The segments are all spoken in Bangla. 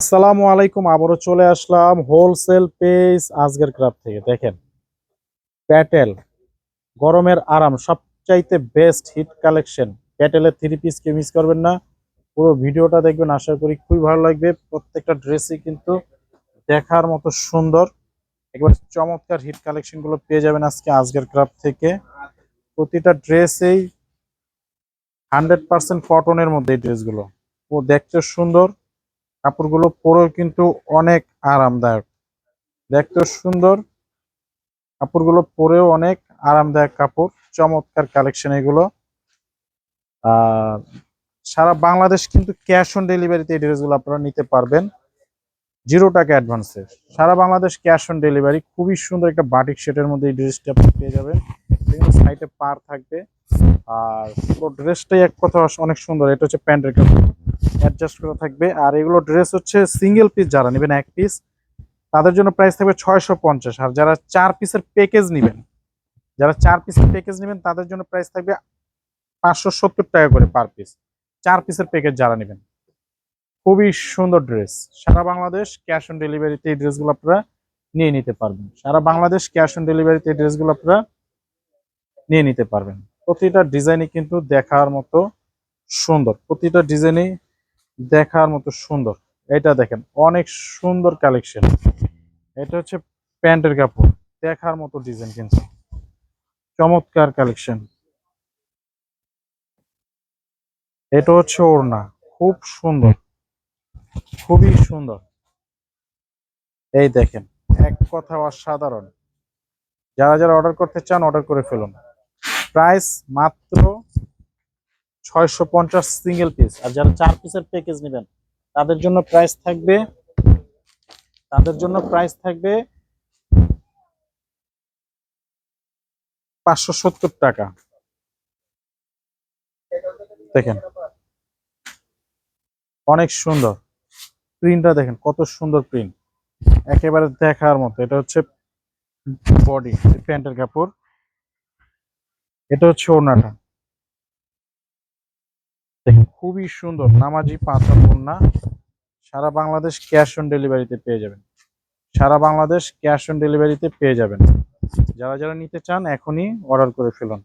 আসসালামু আলাইকুম, আবারও চলে আসলাম হোলসেল পেজ আজকের ক্রাফ থেকে। দেখেন, প্যাটেল, গরমের আরাম, সবচাইতে বেস্ট হিট কালেকশন। প্যাটেলের থ্রি পিস কে মিস করবেন না। পুরো ভিডিওটা দেখবেন, আশা করি খুবই ভালো লাগবে। প্রত্যেকটা ড্রেসই কিন্তু দেখার মতো সুন্দর। একবার চমৎকার হিট কালেকশনগুলো পেয়ে যাবেন আজকে আজকের ক্রাফ থেকে। প্রতিটা ড্রেসেই হান্ড্রেড পার্সেন্ট কটনের মধ্যে এই ড্রেসগুলো ও দেখতে সুন্দর। কাপড়গুলো পরেও কিন্তু অনেক আরামদায়ক। দেখতেও সুন্দর। কাপড়গুলো পরেও অনেক আরামদায়ক কাপড়। চমৎকার কালেকশন এগুলো। আর সারা বাংলাদেশ কিন্তু ক্যাশ অন ডেলিভারিতে এই ড্রেসগুলো আপনারা নিতে পারবেন। জিরো টাকা অ্যাডভান্সে সারা বাংলাদেশ ক্যাশ অন ডেলিভারি খুবই সুন্দর একটা বাটিক সেটের মধ্যে এই ড্রেসটা আপনি পেয়ে যাবেন। বিভিন্ন সাইডে পার থাকবে। আর পুরো ড্রেসটাই এক কথা অনেক সুন্দর। এটা হচ্ছে প্যান্টের কাপড়। অ্যাডজাস্ট করা থাকবে। আর এগুলো ড্রেস হচ্ছে সিঙ্গেল পিস যারা নেবেন, এক পিস তাদের জন্য প্রাইস থাকবে ছয়শো পঞ্চাশ। আর যারা চার পিসের প্যাকেজ নেবেন, যারা চার পিসের প্যাকেজ নেবেন, তাদের জন্য প্রাইস থাকবে পাঁচশো সত্তর টাকা করে পার পিস চার পিসের প্যাকেজ যারা নেবেন। খুবই সুন্দর ড্রেস সারা বাংলাদেশ ক্যাশ অন ডেলিভারিতে এই ড্রেসগুলো আপনারা নিয়ে নিতে পারবেন। সারা বাংলাদেশ ক্যাশ অন ডেলিভারিতে এই ড্রেসগুলো আপনারা নিয়ে নিতে পারবেন। প্রতিটা ডিজাইনই কিন্তু দেখার মতো সুন্দর। প্রতিটা ডিজাইনই দেখার মতো সুন্দর। এটা দেখেন, অনেক সুন্দর কালেকশন এটা হচ্ছে প্যান্টের কাপড়, দেখার মতো ডিজাইন কিন্তু। চমৎকার কালেকশন এটা হচ্ছে ওড়না, খুব সুন্দর। খুবই সুন্দর। এই দেখেন, এক কথা অসাধারণ। যারা যারা অর্ডার করতে চান অর্ডার করে ফেলুন। প্রাইস মাত্র ছয়শো পঞ্চাশ সিঙ্গেল পিস আর যারা চার পিসের প্যাকেজ নেবেন, তাদের জন্য প্রাইস থাকবে, তাদের জন্য প্রাইস থাকবে পাঁচশো সত্তর টাকা। দেখেন, অনেক সুন্দর। প্রিন্টটা দেখেন, কত সুন্দর প্রিন্ট একেবারে দেখার মতো। এটা হচ্ছে বডি প্যান্টের কাপড়। এটা হচ্ছে ওড়নাটা। দেখেন। খুবই সুন্দর। নামাজি পাঁচা পণ্যা সারা বাংলাদেশ ক্যাশ অন ডেলিভারিতে পেয়ে যাবেন। সারা বাংলাদেশ ক্যাশ অন ডেলিভারিতে পেয়ে যাবেন। যারা যারা নিতে চান, এখনই অর্ডার করে ফেলুন।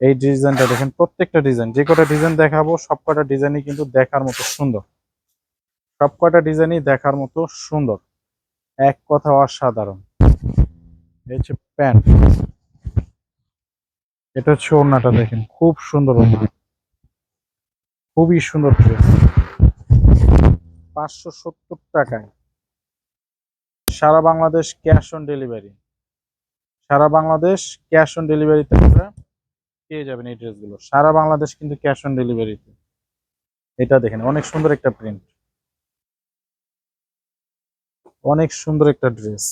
এই ডিজাইনটা দেখেন, প্রত্যেকটা ডিজাইন। যে কটা ডিজাইন দেখাবো, সব কটা ডিজাইনই কিন্তু দেখার মতো সুন্দর। সব কটা ডিজাইনই দেখার মতো সুন্দর। এক কথা অসাধারণ। হচ্ছে প্যান্ট। এটা হচ্ছে ওড়নাটা দেখেন। খুব সুন্দর ওড়না। খুবই সুন্দর ড্রেস পাঁচশো সত্তর টাকায়। সারা বাংলাদেশ ক্যাশ অন ডেলিভারি সারা বাংলাদেশ ক্যাশ অন ডেলিভারিতে আপনারা পেয়ে যাবেন এই ড্রেসগুলো সারা বাংলাদেশ কিন্তু ক্যাশ অন ডেলিভারিতে এটা দেখেন, অনেক সুন্দর একটা প্রিন্ট অনেক সুন্দর একটা ড্রেস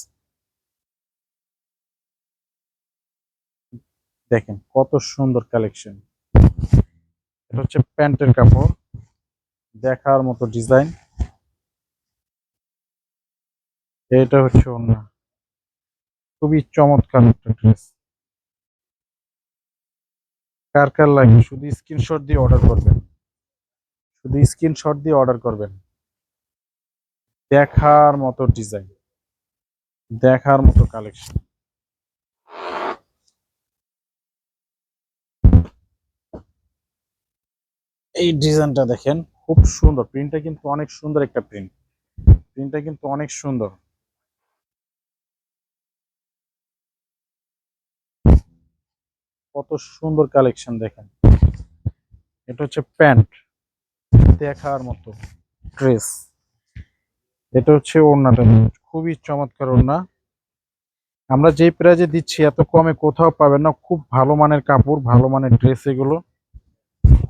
দেখেন কত সুন্দর কালেকশন এটা হচ্ছে প্যান্টের কাপড়, দেখার মতো ডিজাইন। এটা হচ্ছে অন্য খুবই চমৎকার একটা ড্রেস। কার কার লাগে শুধু স্ক্রিনশট দিয়ে অর্ডার করবেন। শুধু স্ক্রিনশট দিয়ে অর্ডার করবেন। দেখার মতো ডিজাইন। দেখার মতো কালেকশন। এই ডিজাইনটা দেখেন, খুব সুন্দর। প্রিন্টটা কিন্তু অনেক সুন্দর একটা প্রিন্ট প্রিন্টটা কিন্তু অনেক সুন্দর। কত সুন্দর কালেকশন দেখেন। এটা হচ্ছে প্যান্ট। দেখার মতো ড্রেস। এটা হচ্ছে ওড়নাটা। খুবই চমৎকার ওড়না। আমরা যেই প্রাইজে দিচ্ছি, এত কমে কোথাও পাবেন না। খুব ভালো মানের কাপড়, ভালো মানের ড্রেস এগুলো।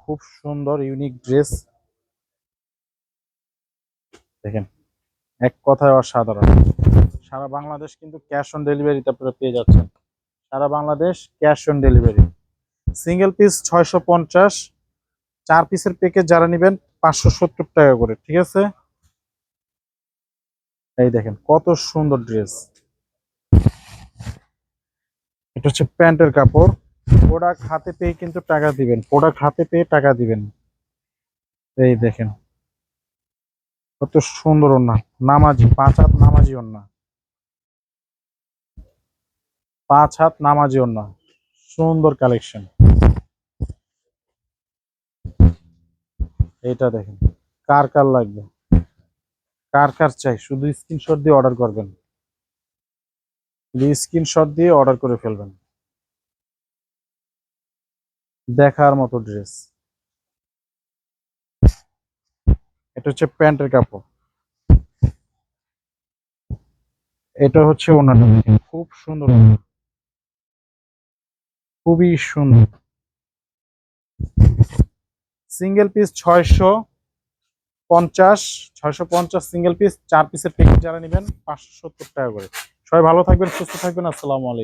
খুব সুন্দর ইউনিক ড্রেস দেখেন, এক কথায় অসাধারণ। সারা বাংলাদেশ কিন্তু ক্যাশ অন ডেলিভারিতে আপনারা পেয়ে যাচ্ছেন। সারা Bangladesh cash on delivery single piece ছয়শো পঞ্চাশ, চার পিসের প্যাকেজ যারা নেবেন, পাঁচশো সত্তর টাকা করে, ঠিক আছে? এই দেখেন, কত সুন্দর ড্রেস এটা হচ্ছে প্যান্টের কাপড়। প্রোডাক্ট হাতে পেয়ে কিন্তু টাকা দিবেন। প্রোডাক্ট হাতে পেয়ে টাকা দিবেন। এই দেখেন। কত সুন্দর ওন্না নামাজি, পাঁচ হাত নামাজি ওন্না পাঁচ হাত নামাজি ওন্না সুন্দর কালেকশন এটা দেখেন। কার কার লাগবে? কার কার চাই? শুধু স্ক্রিনশট দিয়ে অর্ডার করবেন। স্ক্রিনশট দিয়ে অর্ডার করে ফেলবেন। দেখার মতো ড্রেস এটা হচ্ছে প্যান্টের কাপড়। এটা হচ্ছে ওনার খুব সুন্দর। খুবই সুন্দর। সিঙ্গেল পিস ছয়শো পঞ্চাশ ছয়শো পঞ্চাশ সিঙ্গেল পিস চার পিসের প্যাকেট যারা নেবেন, পাঁচশো সত্তর টাকা করে। সবাই ভালো থাকবেন, সুস্থ থাকবেন, আসসালামু আলাইকুম।